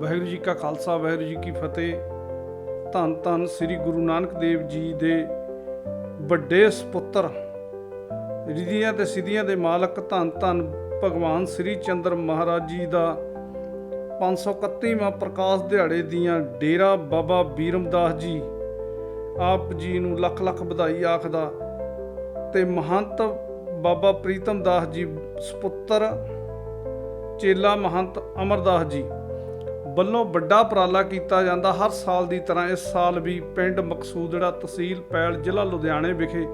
ਵਾਹਿਗੁਰੂ ਜੀ ਕਾ ਖਾਲਸਾ, ਵਾਹਿਗੁਰੂ ਜੀ ਕੀ ਫਤਿਹ। ਧੰਨ ਧੰਨ ਸ੍ਰੀ ਗੁਰੂ ਨਾਨਕ ਦੇਵ ਜੀ ਦੇ ਵੱਡੇ ਸੁਪੁੱਤਰ, ਰਿਧੀਆਂ ਤੇ ਸਿੱਧੀਆਂ ਦੇ ਮਾਲਕ, ਧੰਨ ਧੰਨ ਭਗਵਾਨ ਸ੍ਰੀ ਚੰਦਰ ਮਹਾਰਾਜ ਜੀ ਦਾ 531ਵਾਂ ਪ੍ਰਕਾਸ਼ ਦਿਹਾੜੇ ਦੀਆਂ ਡੇਰਾ ਬਾਬਾ ਬੀਰਮਦਾਸ ਜੀ ਆਪ ਜੀ ਨੂੰ ਲੱਖ ਲੱਖ ਵਧਾਈ ਆਖਦਾ ਤੇ ਮਹੰਤ ਬਾਬਾ ਪ੍ਰੀਤਮ ਦਾਸ ਜੀ ਸੁਪੁੱਤਰ, ਚੇਲਾ ਮਹੰਤ ਅਮਰਦਾਸ ਜੀ ਵੱਲੋਂ ਵੱਡਾ ਉਪਰਾਲਾ ਕੀਤਾ ਜਾਂਦਾ। ਹਰ ਸਾਲ ਦੀ ਤਰ੍ਹਾਂ ਇਸ ਸਾਲ ਵੀ ਪਿੰਡ ਮਕਸੂਦੜਾ ਤਹਿਸੀਲ ਪੈਲ ਜ਼ਿਲ੍ਹਾ ਲੁਧਿਆਣੇ ਵਿਖੇ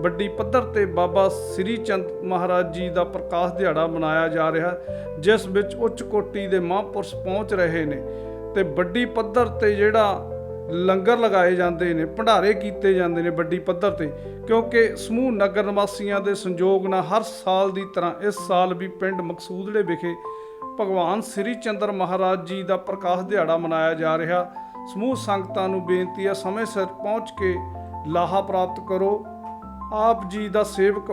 ਵੱਡੀ ਪੱਧਰ ਤੇ ਬਾਬਾ ਸ੍ਰੀ ਚੰਦ ਮਹਾਰਾਜ ਜੀ ਦਾ ਪ੍ਰਕਾਸ਼ ਦਿਹਾੜਾ ਮਨਾਇਆ ਜਾ ਰਿਹਾ ਜਿਸ ਵਿੱਚ ਉੱਚ ਕੋਟੀ ਦੇ ਮਹਾਂਪੁਰਸ਼ ਪਹੁੰਚ ਰਹੇ ਨੇ ਤੇ ਵੱਡੀ ਪੱਧਰ ਤੇ ਜਿਹੜਾ ਲੰਗਰ ਲਗਾਏ ਜਾਂਦੇ ਨੇ, ਭੰਡਾਰੇ ਕੀਤੇ ਜਾਂਦੇ ਨੇ ਵੱਡੀ ਪੱਧਰ ਤੇ, ਕਿਉਂਕਿ ਸਮੂਹ ਨਗਰ ਨਿਵਾਸੀਆਂ ਦੇ ਸੰਯੋਗ ਨਾਲ ਹਰ ਸਾਲ ਦੀ ਤਰ੍ਹਾਂ ਇਸ ਸਾਲ ਵੀ ਪਿੰਡ ਮਕਸੂਦੜੇ ਵਿਖੇ ਭਗਵਾਨ ਸ੍ਰੀ ਚੰਦਰ ਮਹਾਰਾਜ ਜੀ ਦਾ ਪ੍ਰਕਾਸ਼ ਦਿਹਾੜਾ ਮਨਾਇਆ ਜਾ ਰਿਹਾ। ਸਮੂਹ ਸੰਗਤਾਂ ਨੂੰ ਬੇਨਤੀ ਹੈ, ਸਮੇਂ ਸਿਰ ਪਹੁੰਚ ਕੇ ਲਾਹਾ ਪ੍ਰਾਪਤ ਕਰੋ। ਆਪ ਜੀ ਦਾ ਸੇਵਕ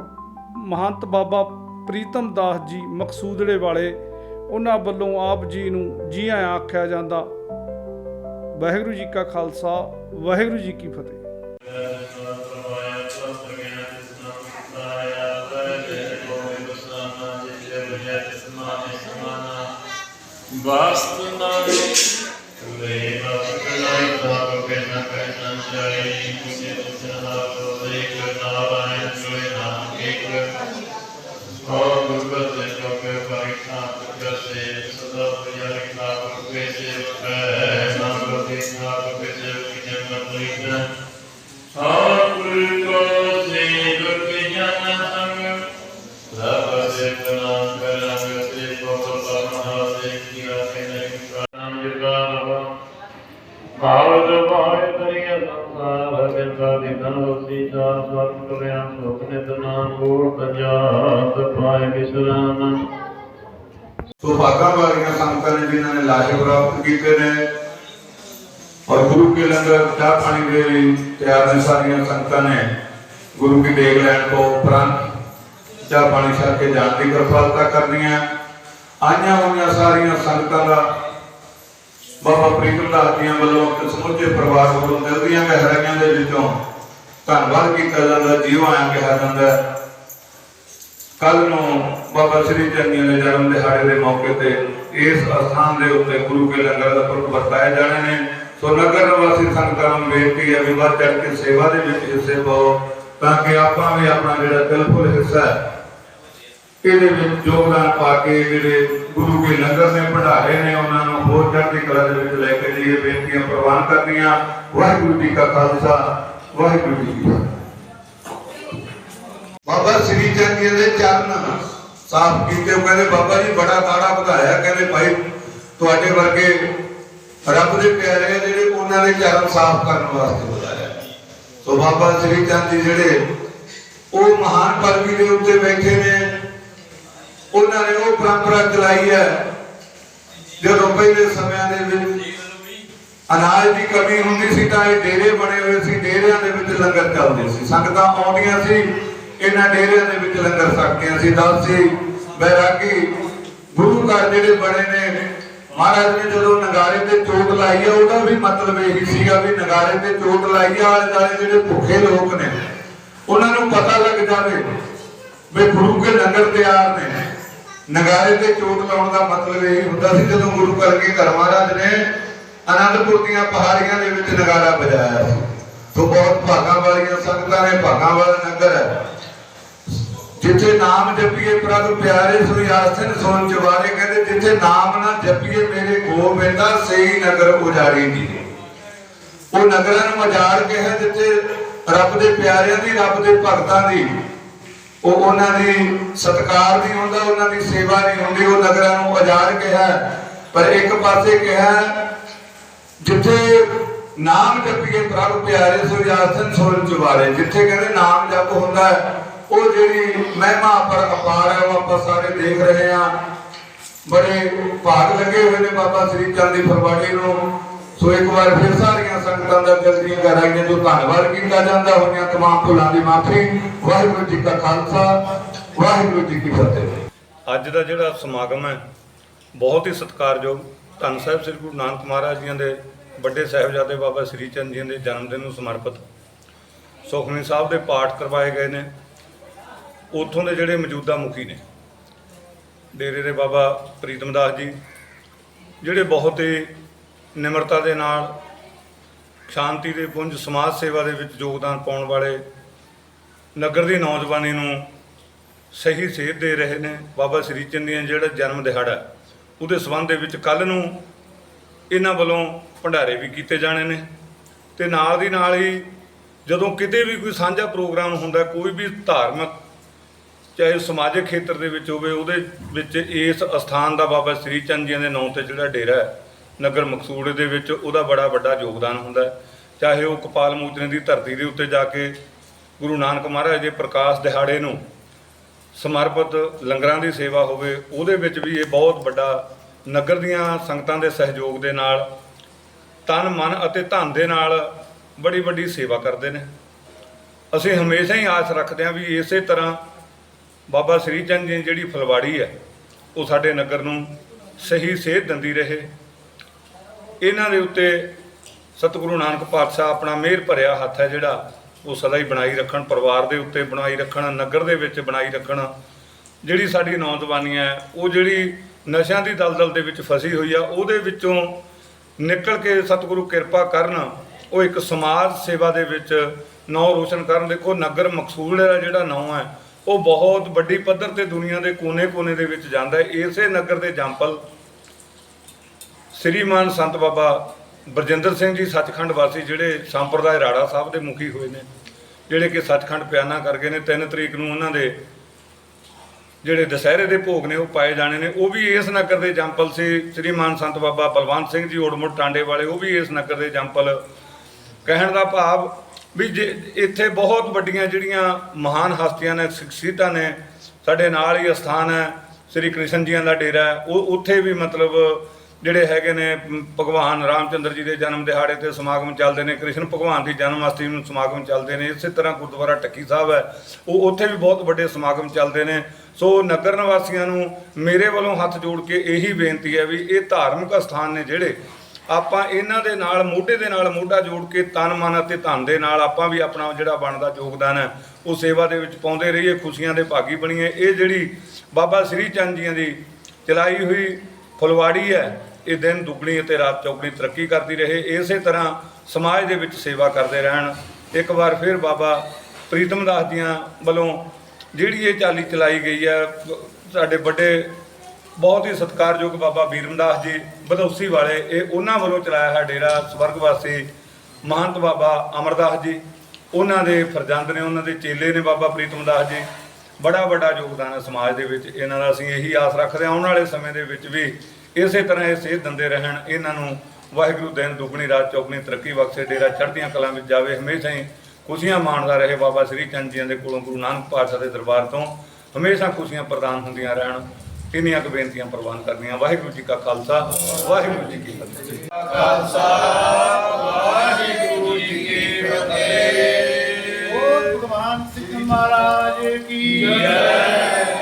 ਮਹੰਤ ਬਾਬਾ ਪ੍ਰੀਤਮ ਦਾਸ ਜੀ ਮਕਸੂਦੜੇ ਵਾਲੇ, ਉਹਨਾਂ ਵੱਲੋਂ ਆਪ ਜੀ ਨੂੰ ਜੀ ਆਇਆਂ ਆਖਿਆ ਜਾਂਦਾ। ਵਾਹਿਗੁਰੂ ਜੀ ਕਾ ਖਾਲਸਾ, ਵਾਹਿਗੁਰੂ ਜੀ ਕੀ ਫਤਿਹ। ਵਾਸਤ ਨਾਲੇ ਭਾਵ ਜਵਾਇ ਤਰੀਆ ਸੰਸਾਰ ਬਿੰਦਾ ਦੀ ਨਵਸੀ ਦਾ ਸਵਰਗ ਕਲਿਆ ਸੁਖ ਨਿਤ ਨਾਮ ਕੋਟ ਪੰਜਾਤ ਪਾਏ ਵਿਸਰਾਨ ਸੋ ਵਾਲੀਆਂ ਸੰਗਤਾਂ ਨੇ ਜਿਨ੍ਹਾਂ ਨੇ ਲਾਸ਼ ਪ੍ਰਾਪਤ ਕੀਤੇ ਨੇ ਔਰ ਗੁਰੂ ਕੇ ਲੰਗਰ, ਚਾਹ ਪਾਣੀ ਦੇ ਲਈ ਤਿਆਰ ਨੇ ਸਾਰੀਆਂ ਸੰਗਤਾਂ ਨੇ। ਗੁਰੂ ਕੀ ਦੇਗ ਲੈਣ ਤੋਂ ਉਪਰੰਤ ਚਾਹ ਪਾਣੀ ਛਕ ਕੇ ਜਾਣ ਦੀ ਕਿਰਪਾਲਤਾ ਕਰਨੀਆਂ। ਆਈਆਂ ਹੋਈਆਂ ਸਾਰੀਆਂ ਸੰਗਤਾਂ ਦਾ ਬਾਬਾ ਪ੍ਰੀਤਮ ਜੀਆਂ ਵੱਲੋਂ ਤੇ ਸਮੁੱਚੇ ਪਰਿਵਾਰ ਵੱਲੋਂ ਦਿਲ ਦੀਆਂ ਗਹਿਰਾਈਆਂ ਦੇ ਵਿੱਚੋਂ ਧੰਨਵਾਦ ਕੀਤਾ ਜਾਂਦਾ, ਜੀਵ ਕਿਹਾ ਜਾਂਦਾ। ਕੱਲ ਨੂੰ ਬਾਬਾ ਸ੍ਰੀ ਚੰਨੀ ਦੇ ਜਨਮ ਦਿਹਾੜੇ ਦੇ ਮੌਕੇ ਤੇ ਇਸ ਅਸਥਾਨ ਦੇ ਉੱਤੇ ਗੁਰੂ ਕੇ ਲੰਗਰ ਦਾ ਪੁਰਖ ਵਰਤਾਏ ਜਾਣੇ ਨੇ। ਸੋ ਨਗਰ ਨਿਵਾਸੀ ਸੰਗਤਾਂ ਨੂੰ ਬੇਨਤੀ ਹੈ ਵੀ ਵੱਧ ਚੜ ਕੇ ਸੇਵਾ ਦੇ ਵਿੱਚ ਹਿੱਸੇ ਪਾਓ, ਤਾਂ ਕਿ ਆਪਾਂ ਵੀ ਆਪਣਾ ਜਿਹੜਾ ਦਿਲਫੁਲ ਹਿੱਸਾ ਇਹਦੇ ਵਿੱਚ ਯੋਗਦਾਨ ਪਾ ਕੇ ਜਿਹੜੇ ਗੁਰੂ ਕੇ ਲੰਗਰ ਨੇ ਭੰਡਾਰੇ ਨੇ, ਉਹਨਾਂ ਨੂੰ ਹੋਰ ਚੜ੍ਹਦੀ ਕਲਾ ਦੇ ਵਿੱਚ ਲੈ ਕੇ ਜਾਈਏ ਬੇਨਤੀਆਂ ਪ੍ਰਵਾਨ ਕਰਦੀਆਂ ਵਾਹਿਗੁਰੂ ਜੀ ਕਾ ਖਾਲਸਾ, ਵਾਹਿਗੁਰੂ ਜੀ ਕੀ ਬਾਬਾ ਸ੍ਰੀ ਚੰਦ ਜੀ ਦੇ ਚਰਨ ਸਾਫ਼ ਕੀਤੇ ਕਹਿੰਦੇ, ਬਾਬਾ ਜੀ, ਬੜਾ ਕਾੜਾ ਵਧਾਇਆ। ਕਹਿੰਦੇ, ਭਾਈ, ਤੁਹਾਡੇ ਵਰਗੇ ਰੱਬ ਦੇ ਪਿਆਰੇ ਜਿਹੜੇ ਉਹਨਾਂ ਦੇ ਚਰਨ ਸਾਫ਼ ਕਰਨ ਵਾਸਤੇ ਵਧਾਇਆ। ਸੋ ਬਾਬਾ ਸ੍ਰੀ ਚੰਦ ਜੀ ਜਿਹੜੇ ਉਹ ਮਹਾਨ ਪਦਵੀ ਦੇ ਉੱਤੇ ਬੈਠੇ ਨੇ ਉਹਨਾਂ ਨੇ ਉਹ ਪਰੰਪਰਾ ਚਲਾਈ ਹੈ। ਜਦੋਂ ਪਹਿਲੇ ਸਮਿਆਂ ਦੇ ਵਿੱਚ ਅਨਾਜ ਦੀ ਕਮੀ ਹੁੰਦੀ ਸੀ ਤਾਂ ਇਹ ਡੇਰੇ ਬਣੇ ਹੋਏ ਸੀ, ਡੇਰਿਆਂ ਦੇ ਵਿੱਚ ਲੰਗਰ ਚੱਲਦੇ ਸੀ। ਸੰਗਤਾਂ ਆਉਂਦੀਆਂ ਸੀ, ਇਹਨਾਂ ਡੇਰਿਆਂ ਦੇ ਵਿੱਚ ਲੰਗਰ ਸਕਦੀਆਂ ਸੀ। ਦਾਸੀ ਬੈਰਾਗੀ, ਗੁਰੂ ਘਰ ਜਿਹੜੇ ਬਣੇ ਨੇ, ਮਹਾਰਾਜ ਨੇ ਜਦੋਂ ਨਗਾਰੇ ਤੇ ਚੋਟ ਲਾਈ ਆ, ਉਹਦਾ ਵੀ ਮਤਲਬ ਇਹੀ ਸੀਗਾ ਵੀ ਨਗਾਰੇ ਤੇ ਚੋਟ ਲਾਈ ਆ, ਆਲੇ ਦੁਆਲੇ ਜਿਹੜੇ ਭੁੱਖੇ ਲੋਕ ਨੇ, ਉਹਨਾਂ ਨੂੰ ਪਤਾ ਲੱਗ ਜਾਵੇ ਵੀ ਗੁਰੂ ਕੇ ਲੰਗਰ ਤਿਆਰ ਨੇ। ਨਗਾਰੇ ਤੇ ਚੋਟ ਲਾਉਣ ਦਾ ਮਤਲਬ ਇਹ ਹੁੰਦਾ ਸੀ ਜਦੋਂ ਗੁਰੂ ਕਰਕੇ ਘਰ ਮਹਾਰਾਜ ਨੇ ਆਨੰਦਪੁਰ ਦੀਆਂ ਪਹਾੜੀਆਂ ਦੇ ਵਿੱਚ ਨਗਾਰਾ ਵਜਾਇਆ ਸੀ। ਸੋ ਬਹੁਤ ਭਾਗਾਂ ਵਾਲੀਆਂ ਸੰਗਤਾਂ ਨੇ ਭਾਗਾਂ ਵਾਲਾ ਨਗਰ ਹੈ। ਜਿੱਥੇ ਨਾਮ ਜਪੀਏ ਪ੍ਰਭ ਪਿਆਰੇ ਸੋਈ ਆਸਨ ਸੋਨ ਚਵਾਰੇ ਕਹਿੰਦੇ, ਜਿੱਥੇ ਨਾਮ ਨਾ ਜਪੀਏ ਮੇਰੇ ਗੋਬਿੰਦਾ ਸਹੀ ਨਗਰ ਉਜਾੜੀ ਦੀ ਉਹ ਨਗਰਾਂ ਨੂੰ ਉਜਾੜ ਕਿਹਾ ਜਿੱਥੇ ਰੱਬ ਦੇ ਪਿਆਰਿਆਂ ਦੀ, ਰੱਬ ਦੇ ਭਗਤਾਂ ਦੀ ਉਹ ਉਹਨਾਂ ਦੀ ਸਤਕਾਰ ਨਹੀਂ ਹੁੰਦਾ, ਉਹਨਾਂ ਦੀ ਸੇਵਾ ਨਹੀਂ ਹੁੰਦੀ, ਉਹ ਨਗਰਾਂ ਨੂੰ ਉਜਾੜ ਕੇ ਪਰ ਇੱਕ ਪਾਸੇ ਕਿਹਾ ਜਿੱਥੇ ਨਾਮ ਜਪੀਏ ਪ੍ਰਭ ਪਿਆਰੇ ਸੋ ਆਸਨ ਸੋਨ ਚੁਬਾਰੇ ਜਿੱਥੇ ਕਹਿੰਦੇ ਨਾਮ ਜਪ ਹੁੰਦਾ ਉਹ ਜਿਹੜੀ ਮਹਿਮਾ ਪਰ ਅਪਾਰ ਹੈ, ਉਹ ਆਪਾਂ ਸਾਰੇ ਦੇਖ ਰਹੇ ਹਾਂ। ਬੜੇ ਭਾਗ ਲੱਗੇ ਹੋਏ ਨੇ ਬਾਬਾ ਸ੍ਰੀ ਚੰਦ ਦੀ ਫਰਵਾੜੀ ਨੂੰ। ਸੋ ਇੱਕ ਵਾਰ ਫਿਰ ਸਾਰੀਆਂ ਸੰਗਤਾਂ ਦਾ ਦਿਲ ਦੀਆਂ ਗਹਿਰਾਈਆਂ ਤੋਂ ਧੰਨਵਾਦ ਕੀਤਾ ਜਾਂਦਾ। ਹੋਈਆਂ ਤਮਾਮ ਭੁੱਲਾਂ ਦੀ ਮਾਫੀ। ਵਾਹਿਗੁਰੂ ਜੀ ਕਾ ਖਾਲਸਾ, ਵਾਹਿਗੁਰੂ ਜੀ ਕੀ ਫਤਿਹ। ਅੱਜ ਦਾ ਜਿਹੜਾ ਸਮਾਗਮ ਹੈ, ਬਹੁਤ ਹੀ ਸਤਿਕਾਰਯੋਗ। ਧੰਨ ਸਾਹਿਬ ਸ੍ਰੀ ਗੁਰੂ ਨਾਨਕ ਮਹਾਰਾਜ ਜੀਆਂ ਦੇ ਵੱਡੇ ਸਾਹਿਬਜ਼ਾਦੇ ਬਾਬਾ ਸ੍ਰੀ ਚੰਦ ਜੀ ਦੇ ਜਨਮ ਦਿਨ ਨੂੰ ਸਮਰਪਿਤ। ਸੁਖਮਨੀ ਸਾਹਿਬ ਦੇ ਪਾਠ ਕਰਵਾਏ ਗਏ ਨੇ। ਉੱਥੋਂ ਦੇ ਜਿਹੜੇ ਮੌਜੂਦਾ ਮੁਖੀ ਨੇ। ਡੇਰੇ ਦੇ ਬਾਬਾ ਪ੍ਰੀਤਮ ਦਾਸ ਜੀ, ਜਿਹੜੇ ਬਹੁਤ ਹੀ ਨਿਮਰਤਾ ਦੇ ਨਾਲ ਸ਼ਾਂਤੀ ਦੇ ਪੁੰਜ, ਸਮਾਜ ਸੇਵਾ ਦੇ ਵਿੱਚ ਯੋਗਦਾਨ ਪਾਉਣ ਵਾਲੇ ਨਗਰ ਦੀ ਨੌਜਵਾਨੀ ਨੂੰ ਸਹੀ ਸੇਧ ਦੇ ਰਹੇ ਨੇ। ਬਾਬਾ ਸ੍ਰੀ ਚੰਦ ਜੀ ਜਿਹੜਾ ਜਨਮ ਦਿਹਾੜਾ ਉਹਦੇ ਸੰਬੰਧ ਦੇ ਵਿੱਚ ਕੱਲ ਨੂੰ ਇਹਨਾਂ ਵੱਲੋਂ ਭੰਡਾਰੇ ਵੀ ਕੀਤੇ ਜਾਣੇ ਨੇ ਤੇ ਨਾਲ ਦੀ ਨਾਲ ਹੀ ਜਦੋਂ ਕਿਤੇ ਵੀ ਕੋਈ ਸਾਂਝਾ ਪ੍ਰੋਗਰਾਮ ਹੁੰਦਾ, ਕੋਈ ਵੀ ਧਾਰਮਿਕ ਚਾਹੇ ਸਮਾਜਿਕ ਖੇਤਰ ਦੇ ਵਿੱਚ ਹੋਵੇ, ਉਹਦੇ ਵਿੱਚ ਇਸ ਅਸਥਾਨ ਦਾ ਬਾਬਾ ਸ੍ਰੀ ਚੰਦ ਜੀ ਦੇ ਨਾਂ ਤੇ ਜਿਹੜਾ ਡੇਰਾ ਹੈ ਨਗਰ ਮਕਸੂੜ ਦੇ ਵਿੱਚ ਉਹਦਾ ਬੜਾ ਵੱਡਾ ਯੋਗਦਾਨ ਹੁੰਦਾ ਹੈ। ਚਾਹੇ ਉਹ ਕਪਾਲ ਮੂਚਨੇ ਦੀ ਧਰਤੀ ਦੇ ਉੱਤੇ ਜਾ ਕੇ ਗੁਰੂ ਨਾਨਕ ਮਹਾਰਾਜ ਦੇ ਪ੍ਰਕਾਸ਼ ਦਿਹਾੜੇ ਨੂੰ ਸਮਰਪਿਤ ਲੰਗਰਾਂ ਦੀ ਸੇਵਾ ਹੋਵੇ, ਉਹਦੇ ਵਿੱਚ ਵੀ ਇਹ ਬਹੁਤ ਵੱਡਾ ਨਗਰ ਦੀਆਂ ਸੰਗਤਾਂ ਦੇ ਸਹਿਯੋਗ ਦੇ ਨਾਲ, ਤਨ, ਮਨ ਅਤੇ ਧਨ ਦੇ ਨਾਲ ਬੜੀ ਵੱਡੀ ਸੇਵਾ ਕਰਦੇ ਨੇ। ਅਸੀਂ ਹਮੇਸ਼ਾ ਹੀ ਆਸ ਰੱਖਦੇ ਹਾਂ ਵੀ ਇਸੇ ਤਰ੍ਹਾਂ ਬਾਬਾ ਸ੍ਰੀ ਚੰਦ ਜੀ ਜਿਹੜੀ ਫਲਵਾੜੀ ਹੈ, ਉਹ ਸਾਡੇ ਨਗਰ ਨੂੰ ਸਹੀ ਸੇਧ ਦਿੰਦੀ ਰਹੇ। ਇਹਨਾਂ ਦੇ ਉੱਤੇ ਸਤਿਗੁਰੂ ਨਾਨਕ ਪਾਤਸ਼ਾਹ ਆਪਣਾ ਮਿਹਰ ਭਰਿਆ ਹੱਥ ਹੈ ਜਿਹੜਾ ਉਹ ਸਦਾ ਹੀ ਬਣਾਈ ਰੱਖਣ, ਪਰਿਵਾਰ ਦੇ ਉੱਤੇ ਬਣਾਈ ਰੱਖਣ, ਨਗਰ ਦੇ ਵਿੱਚ ਬਣਾਈ ਰੱਖਣ। ਜਿਹੜੀ ਸਾਡੀ ਨੌਜਵਾਨੀ ਹੈ, ਉਹ ਜਿਹੜੀ ਨਸ਼ਿਆਂ ਦੀ ਦਲਦਲ ਦੇ ਵਿੱਚ ਫਸੀ ਹੋਈ ਆ, ਉਹਦੇ ਵਿੱਚੋਂ ਨਿਕਲ ਕੇ ਸਤਿਗੁਰੂ ਕਿਰਪਾ ਕਰਨ, ਉਹ ਇੱਕ ਸਮਾਜ ਸੇਵਾ ਦੇ ਵਿੱਚ ਨਾਂ ਰੋਸ਼ਨ ਕਰਨ। ਦੇਖੋ, ਨਗਰ ਮਕਸੂਲ ਦਾ ਜਿਹੜਾ ਨਾਂ ਹੈ, ਉਹ ਬਹੁਤ ਵੱਡੀ ਪੱਧਰ ਤੇ ਦੁਨੀਆ ਦੇ ਕੋਨੇ-ਕੋਨੇ ਦੇ ਵਿੱਚ ਜਾਂਦਾ ਹੈ। ਇਸੇ ਨਗਰ ਦੇ ਜੰਪਲ ਸ੍ਰੀਮਾਨ ਸੰਤ ਬਾਬਾ ਬਰਜਿੰਦਰ ਸਿੰਘ ਜੀ ਸੱਚਖੰਡ ਵਾਸੀ, ਜਿਹੜੇ ਸੰਪਰਦਾਇ ਰਾੜਾ ਸਾਹਿਬ ਦੇ ਮੁਖੀ ਹੋਏ ਨੇ, ਜਿਹੜੇ ਕਿ ਸੱਚਖੰਡ ਪਿਆਨਾ ਕਰ ਗਏ ਨੇ 3 ਤਰੀਕ ਨੂੰ ਉਹਨਾਂ ਦੇ ਜਿਹੜੇ ਦਸ਼ਹਿਰੇ ਦੇ ਭੋਗ ਨੇ ਉਹ ਪਾਏ ਜਾਣੇ ਨੇ, ਉਹ ਵੀ ਇਸ ਨਗਰ ਦੇ ਜੰਪਲ ਸੀ, ਸ੍ਰੀਮਾਨ ਸੰਤ ਬਾਬਾ ਬਲਵੰਤ ਸਿੰਘ ਜੀ, ਓੜਮੁੜ ਟਾਂਡੇ ਵਾਲੇ, ਉਹ ਵੀ ਇਸ ਨਗਰ ਦੇ ਜੰਪਲ ਕਹਿਣ ਦਾ ਭਾਵ ਵੀ ਜੇ ਇੱਥੇ ਬਹੁਤ ਵੱਡੀਆਂ ਜਿਹੜੀਆਂ ਮਹਾਨ ਹਸਤੀਆਂ ਨੇ ਸ਼ਖਸੀਅਤਾਂ ਨੇ, ਸਾਡੇ ਨਾਲ ਹੀ ਅਸਥਾਨ ਹੈ, ਸ੍ਰੀ ਕ੍ਰਿਸ਼ਨ ਜੀਆਂ ਦਾ ਡੇਰਾ ਉਹ ਉੱਥੇ ਵੀ ਮਤਲਬ ਜਿਹੜੇ ਹੈਗੇ ਨੇ ਮ, ਭਗਵਾਨ ਰਾਮਚੰਦਰ ਜੀ ਦੇ ਜਨਮ ਦਿਹਾੜੇ ਤੇ ਸਮਾਗਮ ਚੱਲਦੇ ਨੇ ਕ੍ਰਿਸ਼ਨ ਭਗਵਾਨ ਦੀ ਜਨਮ ਅਸ਼ਟਮੀ ਨੂੰ ਸਮਾਗਮ ਚੱਲਦੇ ਨੇ ਇਸੇ ਤਰ੍ਹਾਂ ਗੁਰਦੁਆਰਾ ਟੱਕੀ ਸਾਹਿਬ ਹੈ। ਉਹ ਉੱਥੇ ਵੀ ਬਹੁਤ ਵੱਡੇ ਸਮਾਗਮ ਚੱਲਦੇ ਨੇ। ਸੋ ਨਗਰ ਨਿਵਾਸੀਆਂ ਨੂੰ ਮੇਰੇ ਵੱਲੋਂ ਹੱਥ ਜੋੜ ਕੇ ਇਹੀ ਬੇਨਤੀ ਹੈ ਵੀ ਇਹ ਧਾਰਮਿਕ ਅਸਥਾਨ ਨੇ ਜਿਹੜੇ ਆਪਾਂ ਇਹਨਾਂ ਦੇ ਨਾਲ ਮੋਢੇ ਦੇ ਨਾਲ ਮੋਢਾ ਜੋੜ ਕੇ ਤਨ ਮਨ ਅਤੇ ਧਨ ਦੇ ਨਾਲ ਆਪਾਂ ਵੀ ਆਪਣਾ ਜਿਹੜਾ ਬਣਦਾ ਯੋਗਦਾਨ ਹੈ ਉਹ ਸੇਵਾ ਦੇ ਵਿੱਚ ਪਾਉਂਦੇ ਰਹੀਏ ਖੁਸ਼ੀਆਂ ਦੇ ਭਾਗੀ ਬਣੀਏ। ਇਹ ਜਿਹੜੀ ਬਾਬਾ ਸ੍ਰੀ ਚੰਦ ਜੀਆਂ ਦੀ ਚਲਾਈ ਹੋਈ ਫੁਲਵਾੜੀ ਹੈ ਇਹ ਦਿਨ ਦੁੱਗਣੀ ਅਤੇ ਰਾਤ ਚੌਗਣੀ ਤਰੱਕੀ ਕਰਦੀ ਰਹੇ। ਇਸੇ ਤਰ੍ਹਾਂ ਸਮਾਜ ਦੇ ਵਿੱਚ ਸੇਵਾ ਕਰਦੇ ਰਹਿਣ। ਇੱਕ ਵਾਰ ਫਿਰ ਬਾਬਾ ਪ੍ਰੀਤਮ ਦਾਸ ਜੀਆਂ ਵੱਲੋਂ ਜਿਹੜੀ ਇਹ ਚਾਲੀ ਚਲਾਈ ਗਈ ਹੈ, ਸਾਡੇ ਵੱਡੇ ਬਹੁਤ ਹੀ ਸਤਿਕਾਰਯੋਗ ਬਾਬਾ ਵੀਰਮਦਾਸ ਜੀ, ਬਦੌਸੀ ਵਾਲੇ, ਇਹ ਉਹਨਾਂ ਵੱਲੋਂ ਚਲਾਇਆ ਹੈ ਡੇਰਾ ਸਵਰਗਵਾਸੀ ਮਹੰਤ ਬਾਬਾ ਅਮਰਦਾਸ ਜੀ। ਉਹਨਾਂ ਦੇ ਫਰਜ਼ੰਦ ਨੇ, ਉਹਨਾਂ ਦੇ ਚੇਲੇ ਨੇ ਬਾਬਾ ਪ੍ਰੀਤਮ ਦਾਸ ਜੀ। ਬੜਾ ਵੱਡਾ ਯੋਗਦਾਨ ਹੈ ਸਮਾਜ ਦੇ ਵਿੱਚ। ਇਹਨਾਂ ਦਾ ਅਸੀਂ ਇਹੀ ਆਸ ਰੱਖਦੇ ਹਾਂ। ਆਉਣ ਵਾਲੇ ਸਮੇਂ ਦੇ ਵਿੱਚ ਵੀ ਇਸੇ ਤਰ੍ਹਾਂ ਇਹ ਸੇਧ ਦਿੰਦੇ ਰਹਿਣ ਇਹਨਾਂ ਨੂੰ ਵਾਹਿਗੁਰੂ ਦਿਨ ਦੁੱਗਣੀ ਰਾਤ ਚੌਗਣੀ ਤਰੱਕੀ ਬਖਸ਼ੇ ਡੇਰਾ ਚੜ੍ਹਦੀਆਂ ਕਲਾਂ ਵਿੱਚ ਜਾਵੇ ਹਮੇਸ਼ਾ ਹੀ ਖੁਸ਼ੀਆਂ ਮਾਣਦਾ ਰਹੇ ਬਾਬਾ ਸ੍ਰੀ ਚੰਦ ਜੀ ਦੇ ਕੋਲੋਂ ਗੁਰੂ ਨਾਨਕ ਪਾਤਸ਼ਾਹ ਦੇ ਦਰਬਾਰ ਤੋਂ। ਹਮੇਸ਼ਾ ਖੁਸ਼ੀਆਂ ਪ੍ਰਦਾਨ ਹੁੰਦੀਆਂ ਰਹਿਣ ਇੰਨੀਆਂ ਕੁ ਬੇਨਤੀਆਂ ਪ੍ਰਵਾਨ ਕਰਨੀਆਂ। ਵਾਹਿਗੁਰੂ ਜੀ ਕਾ ਖਾਲਸਾ ਵਾਹਿਗੁਰੂ ਜੀ ਕੀ ਫਤਿਹ। ਵਾਹਿਗੁਰੂ ਜੀ ਕੀ ਫਤਿਹ। ਭਗਵਾਨ ਸਿੰਘ ਮਹਾਰਾਜ ਕੀ ਜੈ।